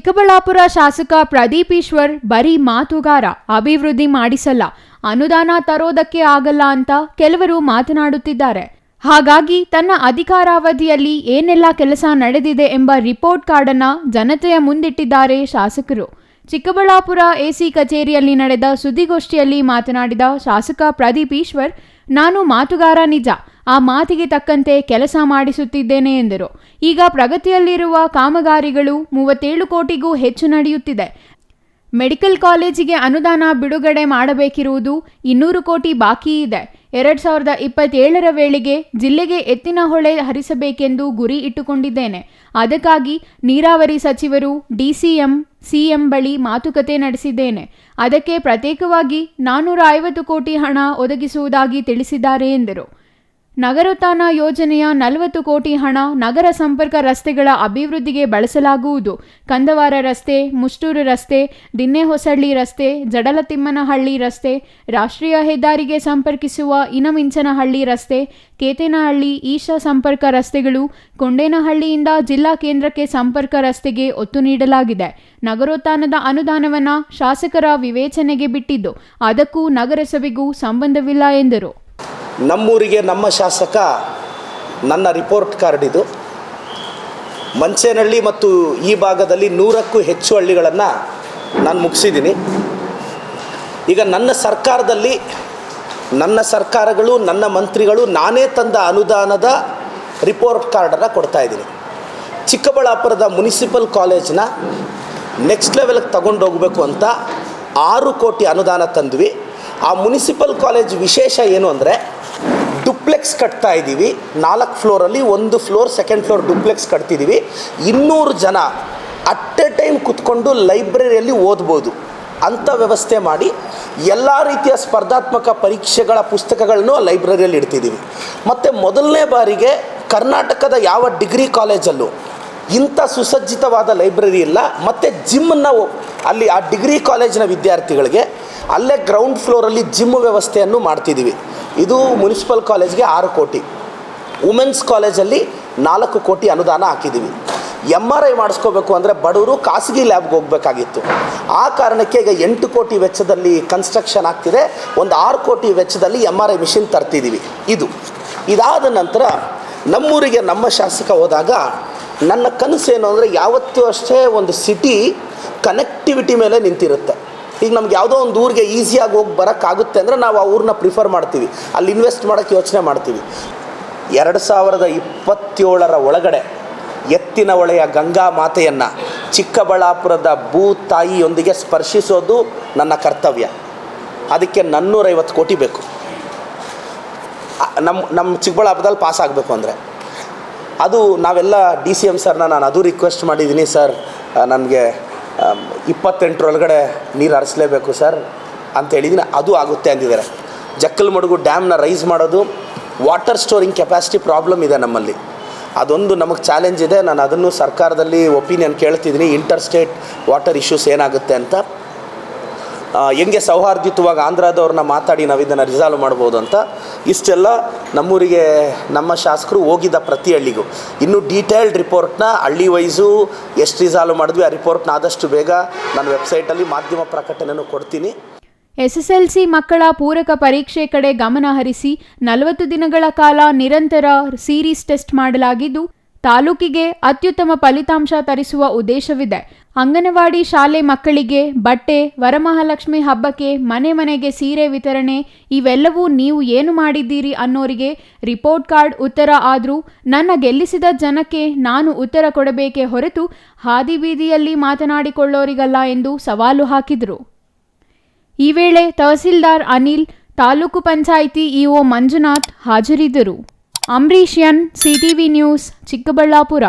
ಚಿಕ್ಕಬಳ್ಳಾಪುರ ಶಾಸಕ ಪ್ರದೀಪ್ ಈಶ್ವರ್ ಬರೀ ಮಾತುಗಾರ, ಅಭಿವೃದ್ಧಿ ಮಾಡಿಸಲ್ಲ, ಅನುದಾನ ತರೋದಕ್ಕೆ ಆಗಲ್ಲ ಅಂತ ಕೆಲವರು ಮಾತನಾಡುತ್ತಿದ್ದಾರೆ. ಹಾಗಾಗಿ ತನ್ನ ಅಧಿಕಾರಾವಧಿಯಲ್ಲಿ ಏನೆಲ್ಲ ಕೆಲಸ ನಡೆದಿದೆ ಎಂಬ ರಿಪೋರ್ಟ್ ಕಾರ್ಡನ್ನು ಜನತೆಯ ಮುಂದಿಟ್ಟಿದ್ದಾರೆ ಶಾಸಕರು. ಚಿಕ್ಕಬಳ್ಳಾಪುರ ಎಸಿ ಕಚೇರಿಯಲ್ಲಿ ನಡೆದ ಸುದ್ದಿಗೋಷ್ಠಿಯಲ್ಲಿ ಮಾತನಾಡಿದ ಶಾಸಕ ಪ್ರದೀಪ್ ಈಶ್ವರ್, ನಾನು ಮಾತುಗಾರ ನಿಜ ಆ ಮಾತಿಗೆ ತಕ್ಕಂತೆ ಕೆಲಸ ಮಾಡಿಸುತ್ತಿದ್ದೇನೆ ಎಂದರು. ಈಗ ಪ್ರಗತಿಯಲ್ಲಿರುವ ಕಾಮಗಾರಿಗಳು ಮೂವತ್ತೇಳು ಕೋಟಿಗೂ ಹೆಚ್ಚು ನಡೆಯುತ್ತಿದೆ. ಮೆಡಿಕಲ್ ಕಾಲೇಜಿಗೆ ಅನುದಾನ ಬಿಡುಗಡೆ ಮಾಡಬೇಕಿರುವುದು ಇನ್ನೂರು ಕೋಟಿ ಬಾಕಿ ಇದೆ. ಎರಡ್ ಸಾವಿರದ ಇಪ್ಪತ್ತೇಳರ ವೇಳೆಗೆ ಜಿಲ್ಲೆಗೆ ಎತ್ತಿನ ಹೊಳೆ ಹರಿಸಬೇಕೆಂದು ಗುರಿ ಇಟ್ಟುಕೊಂಡಿದ್ದೇನೆ. ಅದಕ್ಕಾಗಿ ನೀರಾವರಿ ಸಚಿವರು, ಡಿಸಿಎಂ, ಸಿಎಂ ಬಳಿ ಮಾತುಕತೆ ನಡೆಸಿದ್ದೇನೆ. ಅದಕ್ಕೆ ಪ್ರತ್ಯೇಕವಾಗಿ ನಾನ್ನೂರ ಐವತ್ತು ಕೋಟಿ ಹಣ ಒದಗಿಸುವುದಾಗಿ ತಿಳಿಸಿದ್ದಾರೆ ಎಂದರು. ನಗರೋತ್ಥಾನ ಯೋಜನೆಯ ನಲವತ್ತು ಕೋಟಿ ಹಣ ನಗರ ಸಂಪರ್ಕ ರಸ್ತೆಗಳ ಅಭಿವೃದ್ಧಿಗೆ ಬಳಸಲಾಗುವುದು. ಕಂದವಾರ ರಸ್ತೆ, ಮುಷ್ಟೂರು ರಸ್ತೆ, ದಿನ್ನೆಹೊಸಳ್ಳಿ ರಸ್ತೆ, ಜಡಲತಿಮ್ಮನಹಳ್ಳಿ ರಸ್ತೆ, ರಾಷ್ಟ್ರೀಯ ಹೆದ್ದಾರಿಗೆ ಸಂಪರ್ಕಿಸುವ ಇನಮಿಂಚನಹಳ್ಳಿ ರಸ್ತೆ, ಕೇತೇನಹಳ್ಳಿ ಈಶಾ ಸಂಪರ್ಕ ರಸ್ತೆಗಳು, ಕೊಂಡೇನಹಳ್ಳಿಯಿಂದ ಜಿಲ್ಲಾ ಕೇಂದ್ರಕ್ಕೆ ಸಂಪರ್ಕ ರಸ್ತೆಗೆ ಒತ್ತು ನೀಡಲಾಗಿದೆ. ನಗರೋತ್ಥಾನದ ಅನುದಾನವನ್ನು ಶಾಸಕರ ವಿವೇಚನೆಗೆ ಬಿಟ್ಟಿದ್ದು, ಅದಕ್ಕೂ ನಗರಸಭೆಗೂ ಸಂಬಂಧವಿಲ್ಲ ಎಂದರು. ನಮ್ಮೂರಿಗೆ ನಮ್ಮ ಶಾಸಕ ನನ್ನ ರಿಪೋರ್ಟ್ ಕಾರ್ಡ್ ಇದು. ಮಂಚೇನಹಳ್ಳಿ ಮತ್ತು ಈ ಭಾಗದಲ್ಲಿ ನೂರಕ್ಕೂ ಹೆಚ್ಚು ಹಳ್ಳಿಗಳನ್ನು ನಾನು ಮುಗಿಸಿದ್ದೀನಿ. ಈಗ ನನ್ನ ಸರ್ಕಾರದಲ್ಲಿ ನನ್ನ ಸರ್ಕಾರಗಳು, ನನ್ನ ಮಂತ್ರಿಗಳು ನಾನೇ ತಂದ ಅನುದಾನದ ರಿಪೋರ್ಟ್ ಕಾರ್ಡನ್ನು ಕೊಡ್ತಾ ಇದ್ದೀನಿ. ಚಿಕ್ಕಬಳ್ಳಾಪುರದ ಮುನಿಸಿಪಲ್ ಕಾಲೇಜನ್ನ ನೆಕ್ಸ್ಟ್ ಲೆವೆಲ್ಗೆ ತಗೊಂಡು ಹೋಗಬೇಕು ಅಂತ ಆರು ಕೋಟಿ ಅನುದಾನ ತಂದ್ವಿ. ಆ ಮುನಿಸಿಪಲ್ ಕಾಲೇಜ್ ವಿಶೇಷ ಏನು ಅಂದರೆ ಡುಪ್ಲೆಕ್ಸ್ ಕಟ್ತಾ ಇದ್ದೀವಿ. ನಾಲ್ಕು ಫ್ಲೋರಲ್ಲಿ ಒಂದು ಫ್ಲೋರ್ ಸೆಕೆಂಡ್ ಫ್ಲೋರ್ ಡುಪ್ಲೆಕ್ಸ್ ಕಟ್ತಿದ್ದೀವಿ. ಇನ್ನೂರು ಜನ ಅಟ್ ಎ ಟೈಮ್ ಕುತ್ಕೊಂಡು ಲೈಬ್ರರಿಯಲ್ಲಿ ಓದ್ಬೋದು. ಅಂಥ ವ್ಯವಸ್ಥೆ ಮಾಡಿ ಎಲ್ಲ ರೀತಿಯ ಸ್ಪರ್ಧಾತ್ಮಕ ಪರೀಕ್ಷೆಗಳ ಪುಸ್ತಕಗಳನ್ನು ಲೈಬ್ರರಿಯಲ್ಲಿ ಇಡ್ತಿದ್ದೀವಿ. ಮತ್ತು ಮೊದಲನೇ ಬಾರಿಗೆ ಕರ್ನಾಟಕದ ಯಾವ ಡಿಗ್ರಿ ಕಾಲೇಜಲ್ಲೂ ಇಂಥ ಸುಸಜ್ಜಿತವಾದ ಲೈಬ್ರರಿ ಇಲ್ಲ. ಮತ್ತು ಜಿಮ್ಮನ್ನು ಅಲ್ಲಿ ಆ ಡಿಗ್ರಿ ಕಾಲೇಜಿನ ವಿದ್ಯಾರ್ಥಿಗಳಿಗೆ ಅಲ್ಲೇ ಗ್ರೌಂಡ್ ಫ್ಲೋರಲ್ಲಿ ಜಿಮ್ ವ್ಯವಸ್ಥೆಯನ್ನು ಮಾಡ್ತಿದ್ದೀವಿ. ಇದು ಮುನ್ಸಿಪಲ್ ಕಾಲೇಜ್ಗೆ ಆರು ಕೋಟಿ. ವುಮೆನ್ಸ್ ಕಾಲೇಜಲ್ಲಿ ನಾಲ್ಕು ಕೋಟಿ ಅನುದಾನ ಹಾಕಿದ್ದೀವಿ ಎಂ ಆರ್ ಐ ಮಾಡಿಸ್ಕೋಬೇಕು ಅಂದರೆ ಬಡವರು ಖಾಸಗಿ ಲ್ಯಾಬ್ಗೆ ಹೋಗಬೇಕಾಗಿತ್ತು. ಆ ಕಾರಣಕ್ಕೆ ಈಗ ಎಂಟು ಕೋಟಿ ವೆಚ್ಚದಲ್ಲಿ ಕನ್ಸ್ಟ್ರಕ್ಷನ್ ಆಗ್ತಿದೆ. ಒಂದು ಆರು ಕೋಟಿ ವೆಚ್ಚದಲ್ಲಿ ಎಂ ಆರ್ ಐ ಮಿಷಿನ್ ತರ್ತಿದ್ದೀವಿ ಇದು. ಇದಾದ ನಂತರ ನಮ್ಮೂರಿಗೆ ನಮ್ಮ ಶಾಸಕ ಹೋದಾಗ, ನನ್ನ ಕನಸೇನು ಅಂದರೆ ಯಾವತ್ತೂ ಅಷ್ಟೇ ಒಂದು ಸಿಟಿ ಕನೆಕ್ಟಿವಿಟಿ ಮೇಲೆ ನಿಂತಿರುತ್ತೆ. ಈಗ ನಮ್ಗೆ ಯಾವುದೋ ಒಂದು ಊರಿಗೆ ಈಸಿಯಾಗಿ ಹೋಗಿ ಬರೋಕ್ಕಾಗುತ್ತೆ ಅಂದರೆ ನಾವು ಆ ಊರನ್ನ ಪ್ರಿಫರ್ ಮಾಡ್ತೀವಿ. ಅಲ್ಲಿ ಇನ್ವೆಸ್ಟ್ ಮಾಡೋಕ್ಕೆ ಯೋಚನೆ ಮಾಡ್ತೀವಿ. ಎರಡು ಸಾವಿರದ ಇಪ್ಪತ್ತೇಳರ ಒಳಗಡೆ ಎತ್ತಿನ ಹೊಳೆಯ ಗಂಗಾ ಮಾತೆಯನ್ನು ಚಿಕ್ಕಬಳ್ಳಾಪುರದ ಭೂ ತಾಯಿಯೊಂದಿಗೆ ಸ್ಪರ್ಶಿಸೋದು ನನ್ನ ಕರ್ತವ್ಯ. ಅದಕ್ಕೆ ನನ್ನೂರೈವತ್ತು ಕೋಟಿ ಬೇಕು. ನಮ್ಮ ನಮ್ಮ ಚಿಕ್ಕಬಳ್ಳಾಪುರದಲ್ಲಿ ಪಾಸ್ ಆಗಬೇಕು ಅಂದರೆ. ಅದು ನಾವೆಲ್ಲ ಡಿ ಸಿ ಎಂ ಸರ್ನ ನಾನು ಅದು ರಿಕ್ವೆಸ್ಟ್ ಮಾಡಿದ್ದೀನಿ ಸರ್ ನನಗೆ ಇಪ್ಪತ್ತೆಂಟರೊಳಗಡೆ ನೀರು ಹರಿಸ್ಲೇಬೇಕು ಸರ್ ಅಂತ ಹೇಳಿದ್ದೀನಿ ಅದು ಆಗುತ್ತೆ ಅಂದಿದ್ದಾರೆ. ಜಕ್ಕಲಮಡುಗು ಡ್ಯಾಮ್ನ ರೈಸ್ ಮಾಡೋದು ವಾಟರ್ ಸ್ಟೋರಿಂಗ್ ಕೆಪಾಸಿಟಿ ಪ್ರಾಬ್ಲಮ್ ಇದೆ ನಮ್ಮಲ್ಲಿ. ಅದೊಂದು ನಮಗೆ ಚಾಲೆಂಜ್ ಇದೆ. ನಾನು ಅದನ್ನು ಸರ್ಕಾರದಲ್ಲಿ ಒಪಿನಿಯನ್ ಕೇಳ್ತಿದ್ದೀನಿ. ಇಂಟರ್ ಸ್ಟೇಟ್ ವಾಟರ್ ಇಶ್ಯೂಸ್ ಏನಾಗುತ್ತೆ ಅಂತ. ಹೆಂಗೆ ಸೌಹಾರ್ದಿತವಾಗಿ ಆಂಧ್ರದವ್ರನ್ನ ಮಾತಾಡಿ ನಾವು ಇದನ್ನು ರಿಸಾಲ್ವ್ ಮಾಡ್ಬೋದು ಅಂತ ಇಷ್ಟೆಲ್ಲ ನಮ್ಮೂರಿಗೆ ನಮ್ಮ ಶಾಸಕರು ಹೋಗಿದ್ದ ಪ್ರತಿ ಹಳ್ಳಿಗೂ. ಇನ್ನು ಡೀಟೇಲ್ಡ್ ರಿಪೋರ್ಟ್ನ ಹಳ್ಳಿ ವೈಸು ಎಷ್ಟು ರಿಸಾಲ್ವ್ ಮಾಡಿದ್ವಿ, ಆ ರಿಪೋರ್ಟ್ನ ಆದಷ್ಟು ಬೇಗ ನಾನು ವೆಬ್ಸೈಟಲ್ಲಿ ಮಾಧ್ಯಮ ಪ್ರಕಟಣೆನೂ ಕೊಡ್ತೀನಿ. ಎಸ್ಎಸ್ಎಲ್ಸಿ ಮಕ್ಕಳ ಪೂರಕ ಪರೀಕ್ಷೆ ಕಡೆ ಗಮನ ಹರಿಸಿ ನಲವತ್ತು ದಿನಗಳ ಕಾಲ ನಿರಂತರ ಸೀರೀಸ್ ಟೆಸ್ಟ್ ಮಾಡಲಾಗಿದ್ದು ತಾಲೂಕಿಗೆ ಅತ್ಯುತ್ತಮ ಫಲಿತಾಂಶ ತರಿಸುವ ಉದ್ದೇಶವಿದೆ. ಅಂಗನವಾಡಿ ಶಾಲೆ ಮಕ್ಕಳಿಗೆ ಬಟ್ಟೆ, ವರಮಹಾಲಕ್ಷ್ಮಿ ಹಬ್ಬಕ್ಕೆ ಮನೆ ಮನೆಗೆ ಸೀರೆ ವಿತರಣೆ, ಇವೆಲ್ಲವೂ ನೀವು ಏನು ಮಾಡಿದ್ದೀರಿ ಅನ್ನೋರಿಗೆ ರಿಪೋರ್ಟ್ ಕಾರ್ಡ್ ಉತ್ತರ ಆದರೂ ನನ್ನ ಗೆಲ್ಲಿಸಿದ ಜನಕ್ಕೆ ನಾನು ಉತ್ತರ ಕೊಡಬೇಕೇ ಹೊರತು ಹಾದಿ ಬೀದಿಯಲ್ಲಿ ಮಾತನಾಡಿಕೊಳ್ಳೋರಿಗಲ್ಲ ಎಂದು ಸವಾಲು ಹಾಕಿದರು. ಈ ವೇಳೆ ತಹಸೀಲ್ದಾರ್ ಅನಿಲ್, ತಾಲೂಕು ಪಂಚಾಯಿತಿ ಇಒ ಮಂಜುನಾಥ್ ಹಾಜರಿದ್ದರು. Ambareesh N CTV news Chikkaballapur